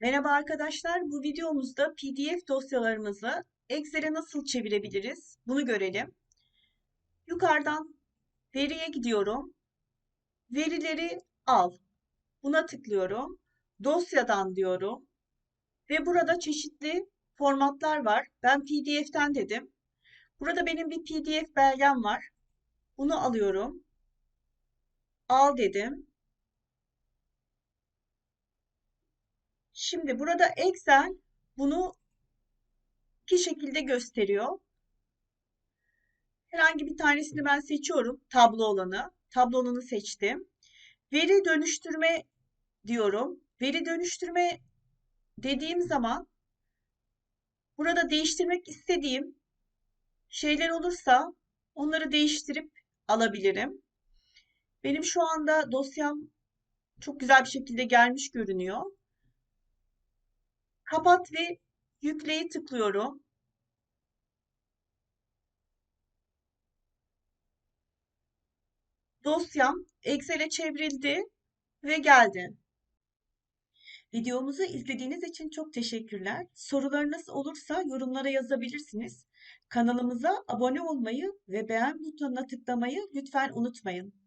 Merhaba arkadaşlar, bu videomuzda PDF dosyalarımızı Excel'e nasıl çevirebiliriz? Bunu görelim. Yukarıdan veriye gidiyorum. Verileri al. Buna tıklıyorum. Dosyadan diyorum. Ve burada çeşitli formatlar var. Ben PDF'ten dedim. Burada benim bir PDF belgem var. Bunu alıyorum. Al dedim. Şimdi burada Excel bunu iki şekilde gösteriyor. Herhangi bir tanesini ben seçiyorum. Tablo olanı. Tablo olanı seçtim. Veri dönüştürme diyorum. Veri dönüştürme dediğim zaman burada değiştirmek istediğim şeyler olursa onları değiştirip alabilirim. Benim şu anda dosyam çok güzel bir şekilde gelmiş görünüyor. Kapat ve yükleyi tıklıyorum. Dosyam Excel'e çevrildi ve geldi. Videomuzu izlediğiniz için çok teşekkürler. Sorularınız olursa yorumlara yazabilirsiniz. Kanalımıza abone olmayı ve beğen butonuna tıklamayı lütfen unutmayın.